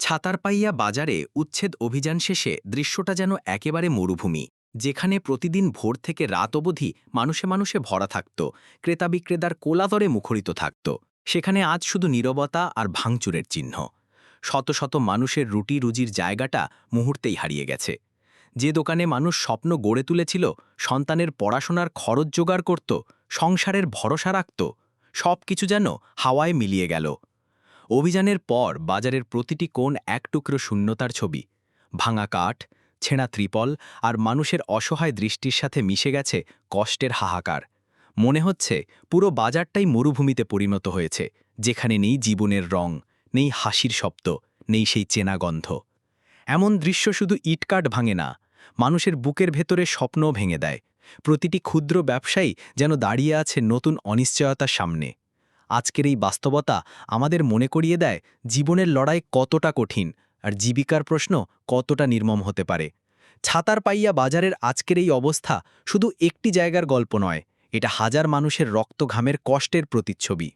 ছাতারপাইয়া বাজারে উচ্ছেদ অভিযান শেষে দৃশ্যটা যেন একেবারে মরুভূমি, যেখানে প্রতিদিন ভোর থেকে রাত অবধি মানুষে মানুষে ভরা থাকত ক্রেতা বিক্রেতার কোলাদরে মুখরিত থাকত। সেখানে আজ শুধু নীরবতা আর ভাঙচুরের চিহ্ন। শত শত মানুষের রুটি রুজির জায়গাটা মুহূর্তেই হারিয়ে গেছে। যে দোকানে মানুষ স্বপ্ন গড়ে তুলেছিল, সন্তানের পড়াশোনার খরচ জোগাড় করত, সংসারের ভরসা রাখত সব কিছু যেন হাওয়ায় মিলিয়ে গেল। অভিযানের পর বাজারের প্রতিটি কোণ এক টুকরো শূন্যতার ছবি। ভাঙা কাঠ, ছেঁড়া ত্রিপল আর মানুষের অসহায় দৃষ্টির সাথে মিশে গেছে কষ্টের হাহাকার। মনে হচ্ছে পুরো বাজারটাই মরুভূমিতে পরিণত হয়েছে, যেখানে নেই জীবনের রং, নেই হাসির শব্দ, নেই সেই চেনা গন্ধ। এমন দৃশ্য শুধু ইটকাট ভাঙে না, মানুষের বুকের ভেতরে স্বপ্নও ভেঙে দেয়। প্রতিটি ক্ষুদ্র ব্যবসায়ী যেন দাঁড়িয়ে আছে নতুন অনিশ্চয়তার সামনে। আজকের এই বাস্তবতা আমাদের মনে করিয়ে দেয় জীবনের লড়াই কতটা কঠিন আর জীবিকার প্রশ্ন কতটা নির্মম হতে পারে। ছাতার পাইয়া বাজারের আজকের এই অবস্থা শুধু একটি জায়গার গল্প নয়, এটা হাজার মানুষের রক্ত ঘামের কষ্টের প্রতিচ্ছবি।